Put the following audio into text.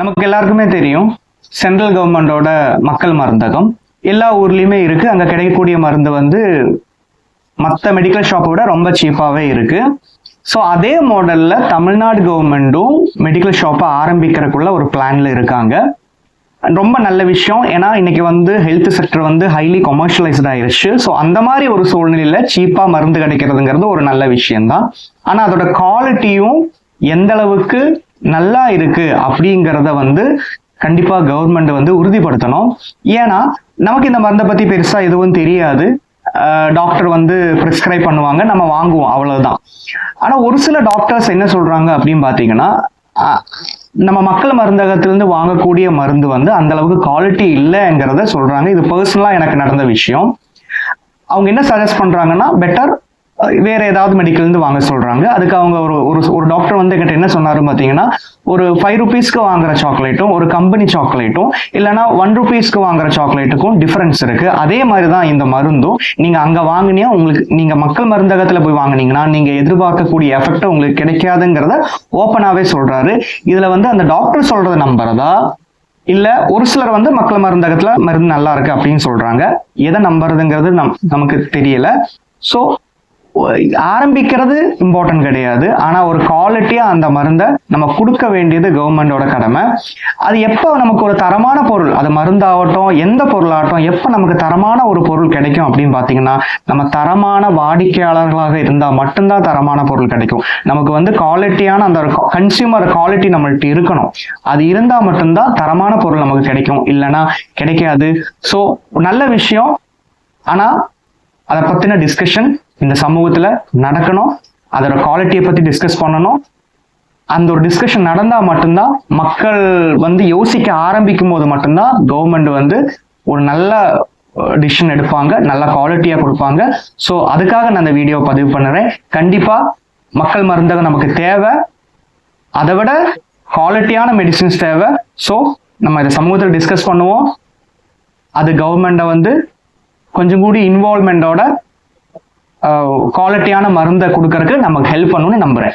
நமக்கு எல்லாருக்குமே தெரியும். சென்ட்ரல் கவர்மெண்டோட மக்கள் மருந்தகம். எல்லா ஊர்லேயுமே இருக்குது அங்கே கிடைக்கக்கூடிய மருந்து வந்து மற்ற மெடிக்கல் ஷாப்பை விட ரொம்ப சீப்பாகவே இருக்குது ஸோ அதே மாடலில் தமிழ்நாடு கவர்மெண்ட்டும் மெடிக்கல் ஷாப்பை ஆரம்பிக்கிறதுக்குள்ள ஒரு பிளானில் இருக்காங்க. ரொம்ப நல்ல விஷயம். ஏன்னா இன்னைக்கு வந்து ஹெல்த் செக்டர் வந்து ஹைலி கொமர்ஷியலைஸ்ட் ஆயிருச்சு. ஸோ அந்த மாதிரி ஒரு சூழ்நிலையில சீப்பாக மருந்து கிடைக்கிறதுங்கிறது ஒரு நல்ல விஷயம்தான். ஆனால் அதோட குவாலிட்டியும் எந்த அளவுக்கு நல்லா இருக்கு அப்படிங்கிறத வந்து கண்டிப்பா கவர்மெண்ட் வந்து உறுதிப்படுத்தணும். ஏன்னா நமக்கு இந்த மருந்தை பத்தி பெருசா எதுவும் தெரியாது. டாக்டர் வந்து ப்ரிஸ்கிரைப் பண்ணுவாங்க நம்ம வாங்குவோம் அவ்வளவுதான். ஆனா ஒரு சில டாக்டர்ஸ் என்ன சொல்றாங்க அப்படின்னு பாத்தீங்கன்னா நம்ம மக்கள் மருந்தகத்திலிருந்து வாங்கக்கூடிய மருந்து வந்து அந்த அளவுக்கு குவாலிட்டி இல்லைங்கிறத சொல்றாங்க. இது பர்சனலா எனக்கு நடந்த விஷயம். அவங்க என்ன சஜஸ்ட் பண்றாங்கன்னா பெட்டர் வேற ஏதாவது மெடிக்கல் இருந்து வாங்க சொல்றாங்க. அதுக்கு அவங்க ஒரு ஒரு ஒரு டாக்டர் வந்து என்கிட்ட என்ன சொன்னாரு பாத்தீங்கன்னா ஒரு ஃபைவ் ருபீஸ்க்கு வாங்குற சாக்லேட்டும் ஒரு கம்பெனி சாக்லேட்டும் இல்லைன்னா ஒன் ருபீஸ்க்கு வாங்குற சாக்லேட்டுக்கும் டிஃபரன்ஸ் இருக்கு. அதே மாதிரி தான் இந்த மருந்தும் நீங்க அங்க வாங்கினியா உங்களுக்கு நீங்க மக்கள் மருந்தகத்துல போய் வாங்குனீங்கன்னா நீங்க எதிர்பார்க்கக்கூடிய எஃபெக்ட் உங்களுக்கு கிடைக்காதுங்கிறத ஓப்பனாவே சொல்றாரு. இதுல வந்து அந்த டாக்டர் சொல்றதை நம்புறதா? இல்ல ஒரு சிலர் வந்து மக்கள் மருந்தகத்துல மருந்து நல்லா இருக்கு அப்படின்னு சொல்றாங்க. எதை நம்புறதுங்கிறது நம் நமக்கு தெரியல. ஸோ ஆரம்பிக்கிறது இம்பார்ட்டன்ட் கிடையாது. ஆனா ஒரு குவாலிட்டியா அந்த மருந்தை நம்ம கொடுக்க வேண்டியது கவர்மெண்டோட கடமை. அது எப்போ நமக்கு ஒரு தரமான பொருள் அது மருந்தாகட்டும் எந்த பொருளாகட்டும் எப்போ நமக்கு தரமான ஒரு பொருள் கிடைக்கும் அப்படின்னு பார்த்தீங்கன்னா நம்ம தரமான வாடிக்கையாளர்களாக இருந்தால் மட்டும்தான் தரமான பொருள் கிடைக்கும். நமக்கு வந்து குவாலிட்டியான அந்த கன்சியூமர் குவாலிட்டி நம்மள்ட்ட இருக்கணும். அது இருந்தால் மட்டும்தான் தரமான பொருள் நமக்கு கிடைக்கும். இல்லைன்னா கிடைக்காது. ஸோ நல்ல விஷயம். ஆனால் அதை பற்றின டிஸ்கஷன் இந்த சமூகத்துல நடக்கணும். அதோட குவாலிட்டியை பத்தி டிஸ்கஸ் பண்ணணும். அந்த ஒரு டிஸ்கஷன் நடந்தா மட்டும்தான் மக்கள் வந்து யோசிக்க ஆரம்பிக்கும் போது மட்டும்தான் கவர்மெண்ட் வந்து ஒரு நல்ல டிசிஷன் எடுப்பாங்க. நல்ல குவாலிட்டியா கொடுப்பாங்க. ஸோ அதுக்காக நான் அந்த வீடியோ பதிவு பண்ணுறேன். கண்டிப்பா மக்கள் மருந்தகம் நமக்கு தேவை. அதை விட குவாலிட்டியான மெடிசின்ஸ் தேவை. ஸோ நம்ம இதை சமூகத்தில் டிஸ்கஸ் பண்ணுவோம். அது கவர்மெண்ட்டை வந்து கொஞ்சம் கூடி இன்வால்மெண்ட்டோட குவாலிட்டியான மருந்தை கொடுக்கறதுக்கு நமக்கு ஹெல்ப் பண்ணணும்னு நம்புறேன்.